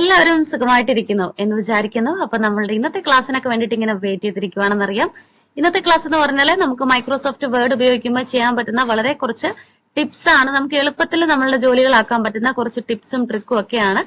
എല്ലാവരും സുഖമായിട്ടിരിക്കുന്നു എന്ന് വിചാരിക്കുന്നു. അപ്പൊ നമ്മളുടെ ഇന്നത്തെ ക്ലാസ്സിനൊക്കെ വേണ്ടിയിട്ട് ഇങ്ങനെ വെയിറ്റ് ചെയ്തിരിക്കുവാണെന്നറിയാം. ഇന്നത്തെ ക്ലാസ് എന്ന് പറഞ്ഞാൽ നമുക്ക് മൈക്രോസോഫ്റ്റ് വേർഡ് ഉപയോഗിക്കുമ്പോൾ ചെയ്യാൻ പറ്റുന്ന വളരെ കുറച്ച് ടിപ്സ് ആണ്. നമുക്ക് എളുപ്പത്തിൽ നമ്മളുടെ ജോലികളാക്കാൻ പറ്റുന്ന കുറച്ച് ടിപ്സും ട്രിക്കും ഒക്കെയാണ്.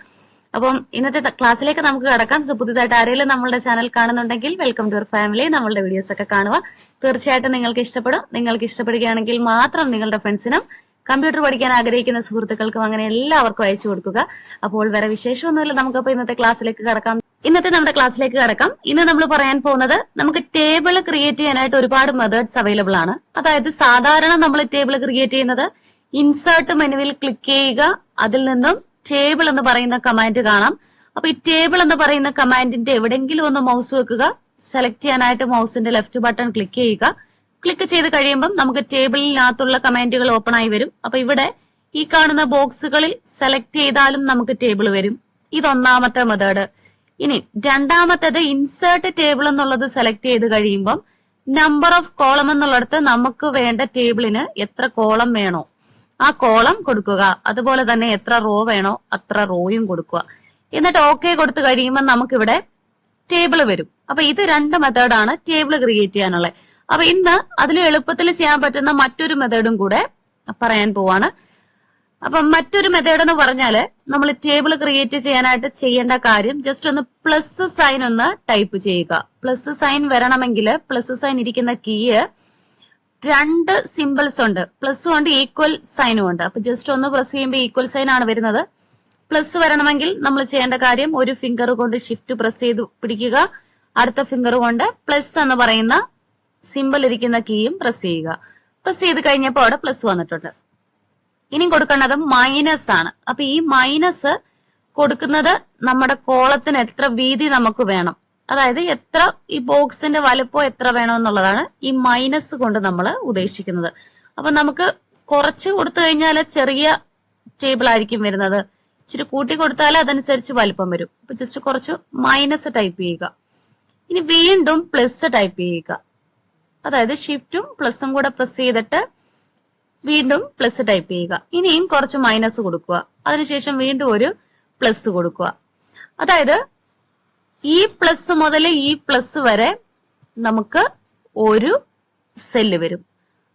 അപ്പം ഇന്നത്തെ ക്ലാസ്സിലേക്ക് നമുക്ക് കടക്കാം. സോ പുതുതായിട്ട് ആരെങ്കിലും നമ്മളുടെ ചാനൽ കാണുന്നുണ്ടെങ്കിൽ വെൽക്കം ടു യുവർ ഫാമിലി നമ്മളുടെ വീഡിയോസ് ഒക്കെ കാണുക. തീർച്ചയായിട്ടും നിങ്ങൾക്ക് ഇഷ്ടപ്പെടും. നിങ്ങൾക്ക് ഇഷ്ടപ്പെടുകയാണെങ്കിൽ മാത്രം നിങ്ങളുടെ ഫ്രണ്ട്സിനും കമ്പ്യൂട്ടർ പഠിക്കാൻ ആഗ്രഹിക്കുന്ന സുഹൃത്തുക്കൾക്കും അങ്ങനെ എല്ലാവർക്കും അയച്ചു കൊടുക്കുക. അപ്പോൾ വേറെ വിശേഷമൊന്നുമില്ല. നമുക്കപ്പോ ഇന്നത്തെ ക്ലാസ്സിലേക്ക് കടക്കാം. ഇന്നത്തെ നമ്മുടെ ക്ലാസ്സിലേക്ക് കടക്കാം. ഇന്ന് നമ്മൾ പറയാൻ പോകുന്നത് നമുക്ക് ടേബിൾ ക്രിയേറ്റ് ചെയ്യാനായിട്ട് ഒരുപാട് മെത്തേഡ്സ് അവൈലബിൾ ആണ്. അതായത് സാധാരണ നമ്മൾ ടേബിൾ ക്രിയേറ്റ് ചെയ്യുന്നത് ഇൻസേർട്ട് മെനുവിൽ ക്ലിക്ക് ചെയ്യുക അതിൽ നിന്നും ടേബിൾ എന്ന് പറയുന്ന കമാൻഡ് കാണാം. അപ്പൊ ഈ ടേബിൾ എന്ന് പറയുന്ന കമാൻഡിന്റെ എവിടെങ്കിലും ഒന്ന് മൗസ് വെക്കുക സെലക്ട് ചെയ്യാനായിട്ട് മൗസിന്റെ ലെഫ്റ്റ് ബട്ടൺ ക്ലിക്ക് ചെയ്യുക. ക്ലിക്ക് ചെയ്ത് കഴിയുമ്പം നമുക്ക് ടേബിളിനകത്തുള്ള കമാൻഡുകൾ ഓപ്പൺ ആയി വരും. അപ്പൊ ഇവിടെ ഈ കാണുന്ന ബോക്സുകളിൽ സെലക്ട് ചെയ്താലും നമുക്ക് ടേബിൾ വരും. ഇതൊന്നാമത്തെ മെത്തേഡ് ഇനി രണ്ടാമത്തേത് ഇൻസേർട്ട് ടേബിൾ എന്നുള്ളത് സെലക്ട് ചെയ്ത് കഴിയുമ്പം നമ്പർ ഓഫ് കോളം എന്നുള്ളിടത്ത് നമുക്ക് വേണ്ട ടേബിളിന് എത്ര കോളം വേണോ ആ കോളം കൊടുക്കുക. അതുപോലെ തന്നെ എത്ര റോ വേണോ അത്ര റോയും കൊടുക്കുക. എന്നിട്ട് ഓക്കെ കൊടുത്തു കഴിയുമ്പോൾ നമുക്കിവിടെ ടേബിൾ വരും. അപ്പൊ ഇത് രണ്ട് മെത്തേഡാണ് ടേബിൾ ക്രിയേറ്റ് ചെയ്യാനുള്ളത്. അപ്പൊ ഇന്ന് അതിൽ എളുപ്പത്തിൽ ചെയ്യാൻ പറ്റുന്ന മറ്റൊരു മെത്തേഡും കൂടെ പറയാൻ പോവാണ്. അപ്പൊ മറ്റൊരു മെത്തേഡ് എന്ന് പറഞ്ഞാൽ നമ്മൾ ടേബിൾ ക്രിയേറ്റ് ചെയ്യാനായിട്ട് ചെയ്യേണ്ട കാര്യം ജസ്റ്റ് ഒന്ന് പ്ലസ് സൈൻ ഒന്ന് ടൈപ്പ് ചെയ്യുക. പ്ലസ് സൈൻ വരണമെങ്കിൽ പ്ലസ് സൈൻ ഇരിക്കുന്ന കീ രണ്ട് സിമ്പിൾസ് ഉണ്ട്. പ്ലസും ഉണ്ട് ഈക്വൽ സൈനും ഉണ്ട്. അപ്പൊ ജസ്റ്റ് ഒന്ന് പ്രസ് ചെയ്യുമ്പോൾ ഈക്വൽ സൈൻ ആണ് വരുന്നത്. പ്ലസ് വരണമെങ്കിൽ നമ്മൾ ചെയ്യേണ്ട കാര്യം ഒരു ഫിംഗർ കൊണ്ട് ഷിഫ്റ്റ് പ്രസ് ചെയ്ത് പിടിക്കുക. അടുത്ത ഫിംഗർ കൊണ്ട് പ്ലസ് എന്ന് പറയുന്ന സിമ്പിൾ ഇരിക്കുന്ന കീയും പ്രസ് ചെയ്യുക. പ്രസ് ചെയ്ത് കഴിഞ്ഞപ്പോൾ അവിടെ പ്ലസ് വന്നിട്ടുണ്ട്. ഇനി കൊടുക്കേണ്ടത് മൈനസ് ആണ്. അപ്പൊ ഈ മൈനസ് കൊടുക്കുന്നത് നമ്മുടെ കോളത്തിന് എത്ര വീതി നമുക്ക് വേണം. അതായത് എത്ര ഈ ബോക്സിന്റെ വലുപ്പം എത്ര വേണം എന്നുള്ളതാണ് ഈ മൈനസ് കൊണ്ട് നമ്മൾ ഉദ്ദേശിക്കുന്നത്. അപ്പൊ നമുക്ക് കുറച്ച് കൊടുത്തു കഴിഞ്ഞാൽ ചെറിയ ടേബിൾ ആയിരിക്കും വരുന്നത്. ഇച്ചിരി കൂട്ടി കൊടുത്താൽ അതനുസരിച്ച് വലുപ്പം വരും. അപ്പൊ ജസ്റ്റ് കുറച്ച് മൈനസ് ടൈപ്പ് ചെയ്യുക. ഇനി വീണ്ടും പ്ലസ് ടൈപ്പ് ചെയ്യുക. അതായത് ഷിഫ്റ്റും പ്ലസും കൂടെ പ്രസ് ചെയ്തിട്ട് വീണ്ടും പ്ലസ് ടൈപ്പ് ചെയ്യുക. ഇനിയും കുറച്ച് മൈനസ് കൊടുക്കുക. അതിനുശേഷം വീണ്ടും ഒരു പ്ലസ് കൊടുക്കുക. അതായത് ഈ പ്ലസ് മുതൽ ഈ പ്ലസ് വരെ നമുക്ക് ഒരു സെല്ല് വരും.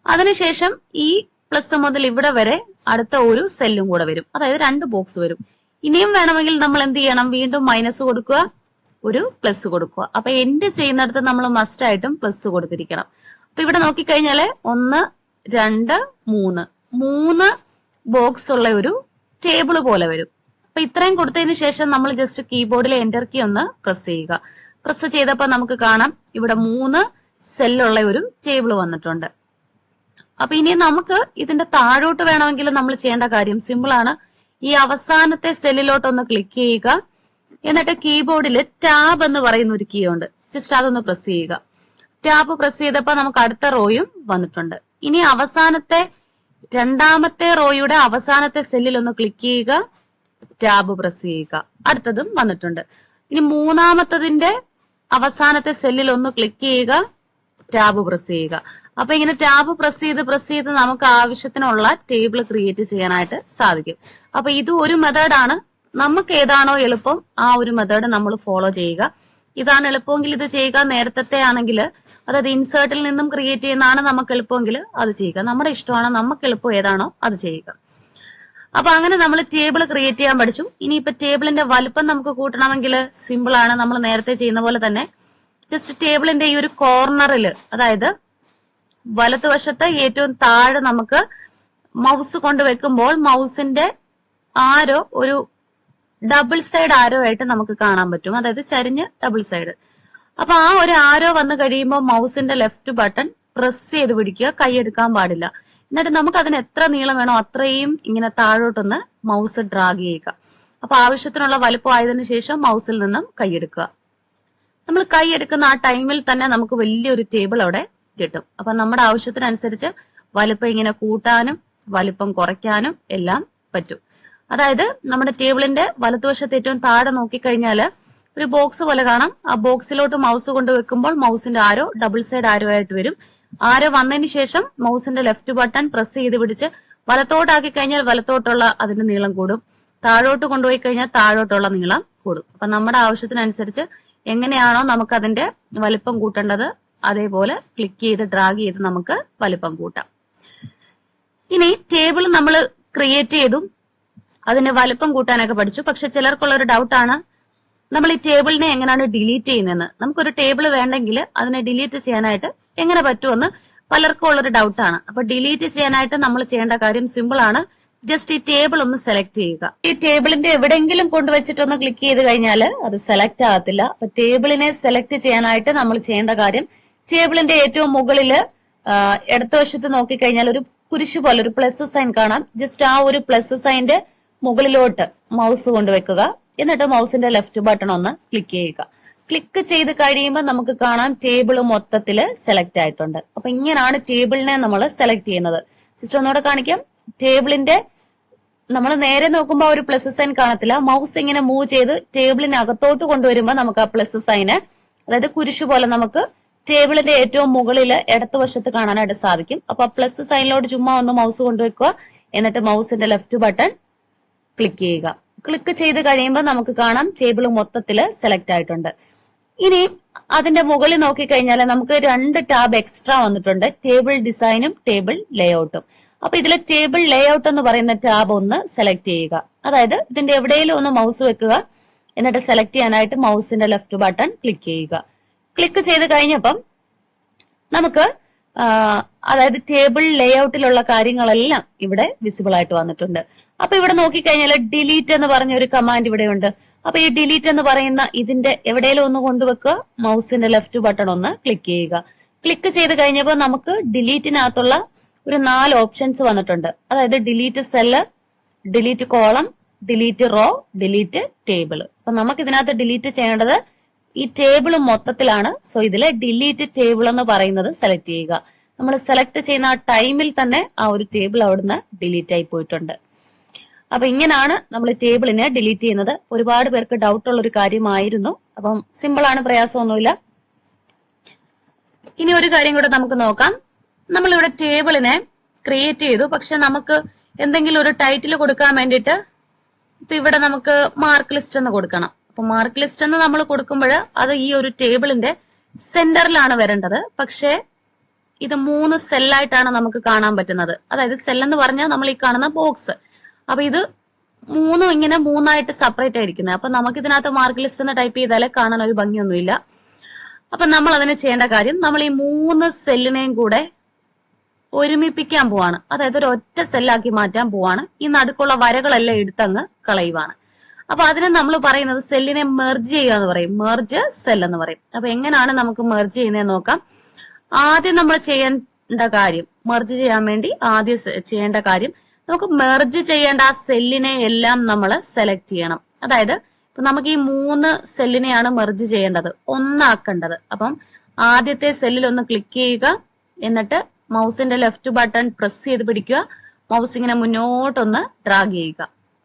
അതിനുശേഷം ഈ പ്ലസ് മുതൽ ഇവിടെ വരെ അടുത്ത ഒരു സെല്ലും കൂടെ വരും. അതായത് രണ്ട് ബോക്സ് വരും. ഇനിയും വേണമെങ്കിൽ നമ്മൾ എന്ത് ചെയ്യണം? വീണ്ടും മൈനസ് കൊടുക്കുക. ഒരു പ്ലസ് കൊടുക്കുക. അപ്പൊ എൻഡ് ചെയ്യുന്നിടത്ത് നമ്മൾ മസ്റ്റ് ആയിട്ടും പ്ലസ് കൊടുത്തിരിക്കണം. അപ്പൊ ഇവിടെ നോക്കിക്കഴിഞ്ഞാൽ ഒന്ന് രണ്ട് മൂന്ന്. മൂന്ന് ബോക്സ് ഉള്ള ഒരു ടേബിൾ പോലെ വരും. അപ്പൊ ഇത്രയും കൊടുത്തതിന് ശേഷം നമ്മൾ ജസ്റ്റ് കീബോർഡിലെ എന്റർ കീ ഒന്ന് പ്രസ് ചെയ്യുക. പ്രസ് ചെയ്തപ്പോൾ നമുക്ക് കാണാം ഇവിടെ മൂന്ന് സെല്ലുള്ള ഒരു ടേബിൾ വന്നിട്ടുണ്ട്. അപ്പൊ ഇനി നമുക്ക് ഇതിന്റെ താഴോട്ട് വേണമെങ്കിൽ നമ്മൾ ചെയ്യേണ്ട കാര്യം സിമ്പിൾ ആണ്. ഈ അവസാനത്തെ സെല്ലിലോട്ട് ഒന്ന് ക്ലിക്ക് ചെയ്യുക. എന്നിട്ട് കീബോർഡിൽ ടാബ് എന്ന് പറയുന്ന ഒരു കീ ഉണ്ട്. ജസ്റ്റ് അതൊന്ന് പ്രസ് ചെയ്യുക. ടാബ് പ്രസ് ചെയ്തപ്പോൾ നമുക്ക് അടുത്ത റോയും വന്നിട്ടുണ്ട്. ഇനി അവസാനത്തെ രണ്ടാമത്തെ റോയുടെ അവസാനത്തെ സെല്ലിൽ ഒന്ന് ക്ലിക്ക് ചെയ്യുക. ടാബ് പ്രസ് ചെയ്യുക. അടുത്തതും വന്നിട്ടുണ്ട്. ഇനി മൂന്നാമത്തതിന്റെ അവസാനത്തെ സെല്ലിൽ ഒന്ന് ക്ലിക്ക് ചെയ്യുക. ടാബ് പ്രസ് ചെയ്യുക. അപ്പൊ ഇങ്ങനെ ടാബ് പ്രസ് ചെയ്ത് പ്രസ് ചെയ്ത് നമുക്ക് ആവശ്യത്തിനുള്ള ടേബിൾ ക്രിയേറ്റ് ചെയ്യാനായിട്ട് സാധിക്കും. അപ്പൊ ഇത് ഒരു മെത്തേഡാണ് നമുക്ക് ഏതാണോ എളുപ്പം ആ ഒരു മെത്തേഡ് നമ്മൾ ഫോളോ ചെയ്യുക. ഇതാണ് എളുപ്പമെങ്കിൽ ഇത് ചെയ്യുക. നേരത്തെ ആണെങ്കിൽ അതായത് ഇൻസേർട്ടിൽ നിന്നും ക്രിയേറ്റ് ചെയ്യുന്നതാണ് നമുക്ക് എളുപ്പമെങ്കിൽ അത് ചെയ്യുക. നമ്മുടെ ഇഷ്ടമാണ് നമുക്ക് എളുപ്പം ഏതാണോ അത് ചെയ്യുക. അപ്പൊ അങ്ങനെ നമ്മൾ ടേബിൾ ക്രിയേറ്റ് ചെയ്യാൻ പഠിച്ചു. ഇനിയിപ്പോ ടേബിളിന്റെ വലുപ്പം നമുക്ക് കൂട്ടണമെങ്കിൽ സിമ്പിൾ ആണ്. നമ്മൾ നേരത്തെ ചെയ്യുന്ന പോലെ തന്നെ ജസ്റ്റ് ടേബിളിന്റെ ഈ ഒരു കോർണറിൽ അതായത് വലത്തുവശത്ത് ഏറ്റവും താഴെ നമുക്ക് മൗസ് കൊണ്ട് വെക്കുമ്പോൾ മൗസിന്റെ ആരോ ഒരു ഡബിൾ സൈഡ് ആരോ ആയിട്ട് നമുക്ക് കാണാൻ പറ്റും. അതായത് ചരിഞ്ഞ് ഡബിൾ സൈഡ് അപ്പൊ ആ ഒരു ആരോ വന്നു കഴിയുമ്പോൾ മൗസിന്റെ ലെഫ്റ്റ് ബട്ടൺ പ്രസ് ചെയ്ത് പിടിക്കുക. കൈയെടുക്കാൻ പാടില്ല. എന്നിട്ട് നമുക്ക് അതിന് എത്ര നീളം വേണോ അത്രയും ഇങ്ങനെ താഴോട്ടൊന്ന് മൗസ് ഡ്രാഗ് ചെയ്യുക. അപ്പൊ ആവശ്യത്തിനുള്ള വലിപ്പം ആയതിനു ശേഷം മൗസിൽ നിന്നും കൈയെടുക്കുക നമ്മൾ കൈ എടുക്കുന്ന ആ ടൈമിൽ തന്നെ നമുക്ക് വലിയൊരു ടേബിൾ അവിടെ കിട്ടും. അപ്പൊ നമ്മുടെ ആവശ്യത്തിനനുസരിച്ച് വലിപ്പം ഇങ്ങനെ കൂട്ടാനും വലിപ്പം കുറയ്ക്കാനും എല്ലാം പറ്റും. അതായത് നമ്മുടെ ടേബിളിന്റെ വലത്തുവശത്ത് ഏറ്റവും താഴെ നോക്കിക്കഴിഞ്ഞാൽ ഒരു ബോക്സ് പോലെ കാണാം. ആ ബോക്സിലോട്ട് മൗസ് കൊണ്ട് വെക്കുമ്പോൾ മൗസിന്റെ ആരോ ഡബിൾ സൈഡ് ആരോ ആയിട്ട് വരും. ആരോ വന്നതിന് ശേഷം മൗസിന്റെ ലെഫ്റ്റ് ബട്ടൺ പ്രസ് ചെയ്ത് പിടിച്ച് വലത്തോട്ടാക്കി കഴിഞ്ഞാൽ വലത്തോട്ടുള്ള അതിന്റെ നീളം കൂടും. താഴോട്ട് കൊണ്ടുപോയി കഴിഞ്ഞാൽ താഴോട്ടുള്ള നീളം കൂടും. അപ്പൊ നമ്മുടെ ആവശ്യത്തിനനുസരിച്ച് എങ്ങനെയാണോ നമുക്ക് അതിന്റെ വലിപ്പം കൂട്ടേണ്ടത് അതേപോലെ ക്ലിക്ക് ചെയ്ത് ഡ്രാഗ് ചെയ്ത് നമുക്ക് വലിപ്പം കൂട്ടാം. ഇനി ടേബിൾ നമ്മൾ ക്രിയേറ്റ് ചെയ്തു അതിന്റെ വലുപ്പം കൂട്ടാനൊക്കെ പഠിച്ചു. പക്ഷെ ചിലർക്കുള്ള ഒരു ഡൗട്ടാണ് നമ്മൾ ഈ ടേബിളിനെ എങ്ങനെയാണ് ഡിലീറ്റ് ചെയ്യുന്നതെന്ന്. നമുക്കൊരു ടേബിൾ വേണ്ടെങ്കിൽ അതിനെ ഡിലീറ്റ് ചെയ്യാനായിട്ട് എങ്ങനെ പറ്റുമെന്ന് പലർക്കും ഉള്ളൊരു ഡൗട്ടാണ് അപ്പൊ ഡിലീറ്റ് ചെയ്യാനായിട്ട് നമ്മൾ ചെയ്യേണ്ട കാര്യം സിമ്പിൾ ആണ്. ജസ്റ്റ് ഈ ടേബിൾ ഒന്ന് സെലക്ട് ചെയ്യുക. ഈ ടേബിളിന്റെ എവിടെയെങ്കിലും കൊണ്ടുവച്ചിട്ടൊന്ന് ക്ലിക്ക് ചെയ്ത് കഴിഞ്ഞാൽ അത് സെലക്ട് ആകത്തില്ല. അപ്പൊ ടേബിളിനെ സെലക്ട് ചെയ്യാനായിട്ട് നമ്മൾ ചെയ്യേണ്ട കാര്യം ടേബിളിന്റെ ഏറ്റവും മുകളിൽ ഇടതുവശത്ത് നോക്കിക്കഴിഞ്ഞാൽ ഒരു കുരിശു പോലെ ഒരു പ്ലസ് സൈൻ കാണാം. ജസ്റ്റ് ആ ഒരു പ്ലസ് സൈന്റെ മുകളിലോട്ട് മൗസ് കൊണ്ടുവെക്കുക. എന്നിട്ട് മൗസിന്റെ ലെഫ്റ്റ് ബട്ടൺ ഒന്ന് ക്ലിക്ക് ചെയ്യുക. ക്ലിക്ക് ചെയ്ത് കഴിയുമ്പോൾ നമുക്ക് കാണാം ടേബിൾ മൊത്തത്തിൽ സെലക്ട് ആയിട്ടുണ്ട്. അപ്പൊ ഇങ്ങനെയാണ് ടേബിളിനെ നമ്മൾ സെലക്ട് ചെയ്യുന്നത്. സിസ്റ്റർ ഒന്നുകൂടെ കാണിക്കാം. ടേബിളിന്റെ നമ്മൾ നേരെ നോക്കുമ്പോൾ ഒരു പ്ലസ് സൈൻ കാണത്തില്ല. മൗസ് ഇങ്ങനെ മൂവ് ചെയ്ത് ടേബിളിനകത്തോട്ട് കൊണ്ടുവരുമ്പോൾ നമുക്ക് ആ പ്ലസ് സൈന് അതായത് കുരിശു പോലെ നമുക്ക് ടേബിളിന്റെ ഏറ്റവും മുകളിൽ ഇടതുവശത്ത് കാണാനായിട്ട് സാധിക്കും. അപ്പൊ പ്ലസ് സൈനിലോട്ട് ചുമ്മാ ഒന്ന് മൗസ് കൊണ്ടുവെക്കുക. എന്നിട്ട് മൗസിന്റെ ലെഫ്റ്റ് ബട്ടൺ ക്ലിക്ക് ചെയ്യുക. ക്ലിക്ക് ചെയ്ത് കഴിയുമ്പോൾ നമുക്ക് കാണാം ടേബിൾ മൊത്തത്തിൽ സെലക്ട് ആയിട്ടുണ്ട്. ഇനി അതിന്റെ മുകളിൽ നോക്കിക്കഴിഞ്ഞാൽ നമുക്ക് രണ്ട് ടാബ് എക്സ്ട്രാ വന്നിട്ടുണ്ട്. ടേബിൾ ഡിസൈനും ടേബിൾ ലേഔട്ടും അപ്പൊ ഇതിലെ ടേബിൾ ലേഔട്ട് എന്ന് പറയുന്ന ടാബ് ഒന്ന് സെലക്ട് ചെയ്യുക. അതായത് ഇതിന്റെ എവിടെയെങ്കിലും ഒന്ന് മൗസ് വെക്കുക. എന്നിട്ട് സെലക്ട് ചെയ്യാനായിട്ട് മൗസിന്റെ ലെഫ്റ്റ് ബട്ടൺ ക്ലിക്ക് ചെയ്യുക. ക്ലിക്ക് ചെയ്ത് കഴിഞ്ഞപ്പം നമുക്ക് അതായത് ടേബിൾ ലേഔട്ടിലുള്ള കാര്യങ്ങളെല്ലാം ഇവിടെ വിസിബിൾ ആയിട്ട് വന്നിട്ടുണ്ട്. അപ്പൊ ഇവിടെ നോക്കിക്കഴിഞ്ഞാൽ ഡിലീറ്റ് എന്ന് പറഞ്ഞ ഒരു കമാൻഡ് ഇവിടെ ഉണ്ട്. അപ്പൊ ഈ ഡിലീറ്റ് എന്ന് പറയുന്ന ഇതിന്റെ എവിടെയെങ്കിലും ഒന്ന് കൊണ്ടുവെക്കുക മൗസിന്റെ ലെഫ്റ്റ് ബട്ടൺ ഒന്ന് ക്ലിക്ക് ചെയ്യുക. ക്ലിക്ക് ചെയ്ത് കഴിഞ്ഞപ്പോൾ നമുക്ക് ഡിലീറ്റിനകത്തുള്ള ഒരു നാല് ഓപ്ഷൻസ് വന്നിട്ടുണ്ട്. അതായത് delete cell delete column delete row delete table അപ്പൊ നമുക്ക് ഇതിനകത്ത് ഡിലീറ്റ് ചെയ്യേണ്ടത് ഈ ടേബിൾ മൊത്തത്തിലാണ്. സോ ഇതിലെ ഡിലീറ്റ് ടേബിൾ എന്ന് പറയുന്നത് സെലക്ട് ചെയ്യുക. നമ്മൾ സെലക്ട് ചെയ്യുന്ന ആ ടൈമിൽ തന്നെ ആ ഒരു ടേബിൾ അവിടുന്ന് ഡിലീറ്റ് ആയി പോയിട്ടുണ്ട്. അപ്പൊ ഇങ്ങനെയാണ് നമ്മൾ ടേബിളിനെ ഡിലീറ്റ് ചെയ്യുന്നത്. ഒരുപാട് പേർക്ക് ഡൗട്ട് ഉള്ള ഒരു കാര്യമായിരുന്നു. അപ്പം സിമ്പിൾ ആണ് പ്രയാസമൊന്നുമില്ല. ഇനി ഒരു കാര്യം കൂടെ നമുക്ക് നോക്കാം. നമ്മൾ ഇവിടെ ടേബിളിനെ ക്രിയേറ്റ് ചെയ്തു. പക്ഷെ നമുക്ക് എന്തെങ്കിലും ഒരു ടൈറ്റിൽ കൊടുക്കാൻ വേണ്ടിയിട്ട് ഇപ്പൊ ഇവിടെ നമുക്ക് മാർക്ക് ലിസ്റ്റ് എന്ന് കൊടുക്കണം. അപ്പൊ മാർക്ക് ലിസ്റ്റ് എന്ന് നമ്മൾ കൊടുക്കുമ്പോൾ അത് ഈ ഒരു ടേബിളിന്റെ സെന്ററിലാണ് വരേണ്ടത്. പക്ഷേ ഇത് മൂന്ന് സെല്ലായിട്ടാണ് നമുക്ക് കാണാൻ പറ്റുന്നത്. അതായത് സെൽ എന്ന് പറഞ്ഞാൽ നമ്മൾ ഈ കാണുന്ന ബോക്സ് അപ്പൊ ഇത് മൂന്നും ഇങ്ങനെ മൂന്നായിട്ട് സെപ്പറേറ്റ് ആയിരിക്കുന്നത്. അപ്പൊ നമുക്ക് ഇതിനകത്ത് മാർക്ക് ലിസ്റ്റ് എന്ന് ടൈപ്പ് ചെയ്താലേ കാണാൻ ഒരു ഭംഗിയൊന്നുമില്ല. അപ്പൊ നമ്മൾ അതിന് ചെയ്യേണ്ട കാര്യം നമ്മൾ ഈ മൂന്ന് സെല്ലിനെയും കൂടെ ഒരുമിപ്പിക്കാൻ പോവാണ്. അതായത് ഒരു ഒറ്റ സെല്ലാക്കി മാറ്റാൻ പോവാണ്. ഈ നടുക്കുള്ള വരകളെല്ലാം എടുത്തങ്ങ് കളയുവാണ്. അപ്പൊ അതിനെ നമ്മൾ പറയുന്നത് സെല്ലിനെ മെർജ് ചെയ്യുക എന്ന് പറയും. മെർജ് സെൽ എന്ന് പറയും. അപ്പൊ എങ്ങനെയാണ് നമുക്ക് മെർജ് ചെയ്യുന്നത് നോക്കാം. ആദ്യം നമ്മൾ ചെയ്യേണ്ട കാര്യം മെർജ് ചെയ്യാൻ വേണ്ടി ആദ്യം ചെയ്യേണ്ട കാര്യം നമുക്ക് മെർജ് ചെയ്യേണ്ട ആ സെല്ലിനെ എല്ലാം നമ്മൾ സെലക്ട് ചെയ്യണം. അതായത് ഇപ്പൊ നമുക്ക് ഈ മൂന്ന് സെല്ലിനെയാണ് മെർജ് ചെയ്യേണ്ടത് ഒന്നാക്കേണ്ടത്. അപ്പം ആദ്യത്തെ സെല്ലിൽ ഒന്ന് ക്ലിക്ക് ചെയ്യുക എന്നിട്ട് മൗസിന്റെ ലെഫ്റ്റ് ബട്ടൺ പ്രസ് ചെയ്ത് പിടിക്കുക മൗസ് ഇങ്ങനെ മുന്നോട്ടൊന്ന് ഡ്രാഗ് ചെയ്യുക.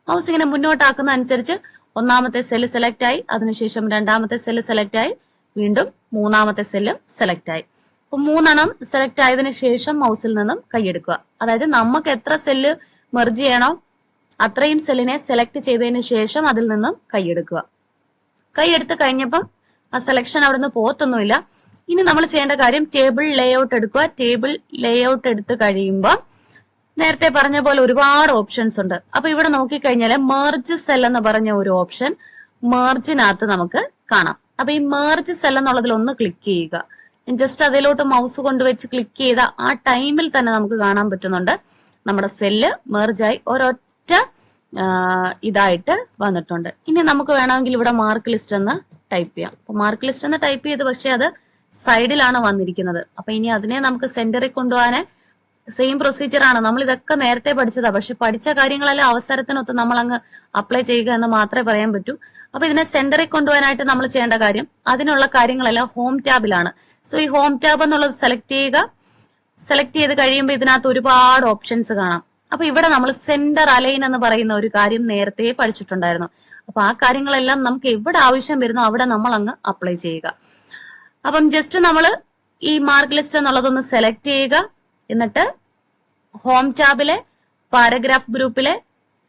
മൗസ് ഇങ്ങനെ മുന്നോട്ടാക്കുന്ന അനുസരിച്ച് ഒന്നാമത്തെ സെല്ല് സെലക്ട് ആയി അതിനുശേഷം രണ്ടാമത്തെ സെല്ല് സെലക്ട് ആയി വീണ്ടും മൂന്നാമത്തെ സെല്ലും സെലക്ട് ആയി. അപ്പൊ മൂന്നെണ്ണം സെലക്ട് ആയതിനു ശേഷം മൗസിൽ നിന്നും കൈയെടുക്കുക. അതായത് നമുക്ക് എത്ര സെല്ല് മെർജ് ചെയ്യണോ അത്രയും സെല്ലിനെ സെലക്ട് ചെയ്തതിന് ശേഷം അതിൽ നിന്നും കൈയെടുക്കുക. കൈയെടുത്ത് കഴിഞ്ഞപ്പം ആ സെലക്ഷൻ അവിടുന്ന് പോത്തൊന്നുമില്ല. ഇനി നമ്മൾ ചെയ്യേണ്ട കാര്യം ടേബിൾ ലേ ഔട്ട് എടുക്കുക. ടേബിൾ ലേ ഔട്ട് എടുത്ത് കഴിയുമ്പോൾ നേരത്തെ പറഞ്ഞ പോലെ ഒരുപാട് ഓപ്ഷൻസ് ഉണ്ട്. അപ്പൊ ഇവിടെ നോക്കിക്കഴിഞ്ഞാൽ മേർജ് സെൽ എന്ന് പറഞ്ഞ ഒരു ഓപ്ഷൻ മേർജിനകത്ത് നമുക്ക് കാണാം. അപ്പൊ ഈ മേർജ് സെൽ എന്നുള്ളതിൽ ഒന്ന് ക്ലിക്ക് ചെയ്യുക. ജസ്റ്റ് അതിലോട്ട് മൗസ് കൊണ്ടുവച്ച് ക്ലിക്ക് ചെയ്ത ആ ടൈമിൽ തന്നെ നമുക്ക് കാണാൻ പറ്റുന്നുണ്ട്. നമ്മുടെ സെല്ല് മെർജായി ഒരൊറ്റ ഇതായിട്ട് വന്നിട്ടുണ്ട്. ഇനി നമുക്ക് വേണമെങ്കിൽ ഇവിടെ മാർക്ക് ലിസ്റ്റ് എന്ന് ടൈപ്പ് ചെയ്യാം. അപ്പൊ മാർക്ക് ലിസ്റ്റ് എന്ന് ടൈപ്പ് ചെയ്ത് പക്ഷെ അത് സൈഡിലാണ് വന്നിരിക്കുന്നത്. അപ്പൊ ഇനി അതിനെ നമുക്ക് സെന്ററിൽ കൊണ്ടുപോകാന് സെയിം പ്രൊസീജിയർ ആണ്. നമ്മൾ ഇതൊക്കെ നേരത്തെ പഠിച്ചതാ. പക്ഷെ പഠിച്ച കാര്യങ്ങളെല്ലാം അവസരത്തിനൊത്ത് നമ്മൾ അങ്ങ് അപ്ലൈ ചെയ്യുക എന്ന് മാത്രമേ പറയാൻ പറ്റൂ. അപ്പൊ ഇതിനെ സെന്ററിൽ കൊണ്ടുപോകാനായിട്ട് നമ്മൾ ചെയ്യേണ്ട കാര്യം അതിനുള്ള കാര്യങ്ങളെല്ലാം ഹോം ടാബിലാണ് സോ ഈ ഹോം ടാബ് എന്നുള്ളത് സെലക്ട് ചെയ്യുക. സെലക്ട് ചെയ്ത് കഴിയുമ്പോൾ ഇതിനകത്ത് ഒരുപാട് ഓപ്ഷൻസ് കാണാം. അപ്പൊ ഇവിടെ നമ്മൾ സെന്റർ അലൈൻ എന്ന് പറയുന്ന ഒരു കാര്യം നേരത്തെ പഠിച്ചിട്ടുണ്ടായിരുന്നു. അപ്പൊ ആ കാര്യങ്ങളെല്ലാം നമുക്ക് എവിടെ ആവശ്യം വരുന്നോ അവിടെ നമ്മൾ അങ്ങ് അപ്ലൈ ചെയ്യുക. അപ്പം ജസ്റ്റ് നമ്മൾ ഈ മാർക്ക് ലിസ്റ്റ് എന്നുള്ളതൊന്ന് സെലക്ട് ചെയ്യുക. എന്നിട്ട് ഹോം ടാബിലെ പാരഗ്രാഫ് ഗ്രൂപ്പിലെ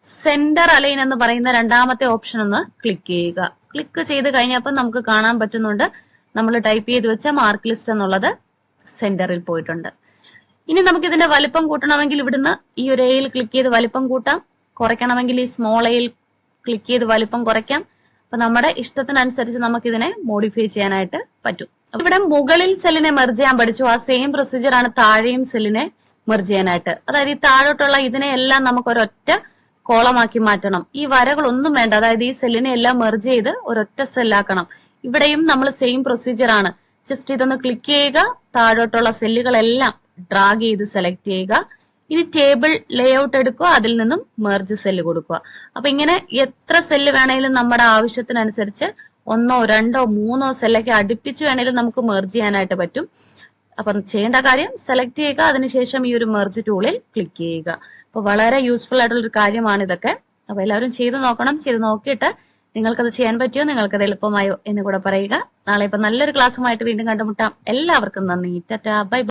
സെന്റർ അലൈൻ എന്ന് പറയുന്ന രണ്ടാമത്തെ ഓപ്ഷൻ ഒന്ന് ക്ലിക്ക് ചെയ്യുക. ക്ലിക്ക് ചെയ്ത് കഴിഞ്ഞപ്പോൾ നമുക്ക് കാണാൻ പറ്റുന്നുണ്ട് നമ്മൾ ടൈപ്പ് ചെയ്ത് വെച്ച മാർക്ക് ലിസ്റ്റ് എന്നുള്ളത് സെന്ററിൽ പോയിട്ടുണ്ട്. ഇനി നമുക്ക് ഇതിന്റെ വലിപ്പം കൂട്ടണമെങ്കിൽ ഇവിടുന്ന് ഈ ഒരു എയിൽ ക്ലിക്ക് ചെയ്ത് വലിപ്പം കൂട്ടാം. കുറയ്ക്കണമെങ്കിൽ ഈ സ്മോൾ എയിൽ ക്ലിക്ക് ചെയ്ത് വലിപ്പം കുറയ്ക്കാം. അപ്പൊ നമ്മുടെ ഇഷ്ടത്തിനനുസരിച്ച് നമുക്ക് ഇതിനെ മോഡിഫൈ ചെയ്യാനായിട്ട് പറ്റും. ഇവിടെ മുകളിൽ സെല്ലിനെ മെർജ് ചെയ്യാൻ പഠിച്ചു. ആ സെയിം പ്രൊസീജിയർ ആണ് താഴെയും സെല്ലിനെ മെർജ് ചെയ്യാനായിട്ട്. അതായത് ഈ താഴോട്ടുള്ള ഇതിനെ എല്ലാം നമുക്ക് ഒരൊറ്റ കോളമാക്കി മാറ്റണം. ഈ വരകളൊന്നും വേണ്ട. അതായത് ഈ സെല്ലിനെ എല്ലാം മെർജ് ചെയ്ത് ഒരൊറ്റ സെല്ലാക്കണം ഇവിടെയും നമ്മൾ സെയിം പ്രൊസീജിയർ ആണ്. ജസ്റ്റ് ഇതൊന്ന് ക്ലിക്ക് ചെയ്യുക. താഴോട്ടുള്ള സെല്ലുകളെല്ലാം ഡ്രാഗ് ചെയ്ത് സെലക്ട് ചെയ്യുക. ഇനി ടേബിൾ ലേഔട്ട് എടുക്കുക. അതിൽ നിന്നും മെർജ് സെല്ല് കൊടുക്കുക. അപ്പൊ ഇങ്ങനെ എത്ര സെല്ല് വേണേലും നമ്മുടെ ആവശ്യത്തിനനുസരിച്ച് ഒന്നോ രണ്ടോ മൂന്നോ സെല്ലൊക്കെ അടുപ്പിച്ച് വേണേലും നമുക്ക് മെർജ് ചെയ്യാനായിട്ട് പറ്റും. അപ്പം ചെയ്യേണ്ട കാര്യം സെലക്ട് ചെയ്യുക അതിനുശേഷം ഈ ഒരു മെർജ് ടൂളിൽ ക്ലിക്ക് ചെയ്യുക. അപ്പൊ വളരെ യൂസ്ഫുൾ ആയിട്ടുള്ള ഒരു കാര്യമാണ് ഇതൊക്കെ. അപ്പൊ എല്ലാവരും ചെയ്തു നോക്കണം. ചെയ്ത് നോക്കിയിട്ട് നിങ്ങൾക്കത് ചെയ്യാൻ പറ്റിയോ നിങ്ങൾക്കത് എളുപ്പമായോ എന്ന് കൂടെ പറയുക. നാളെ ഇപ്പൊ നല്ലൊരു ക്ലാസ്സുമായിട്ട് വീണ്ടും കണ്ടുമുട്ടാം. എല്ലാവർക്കും നന്ദി. ടാറ്റാ. ബൈ.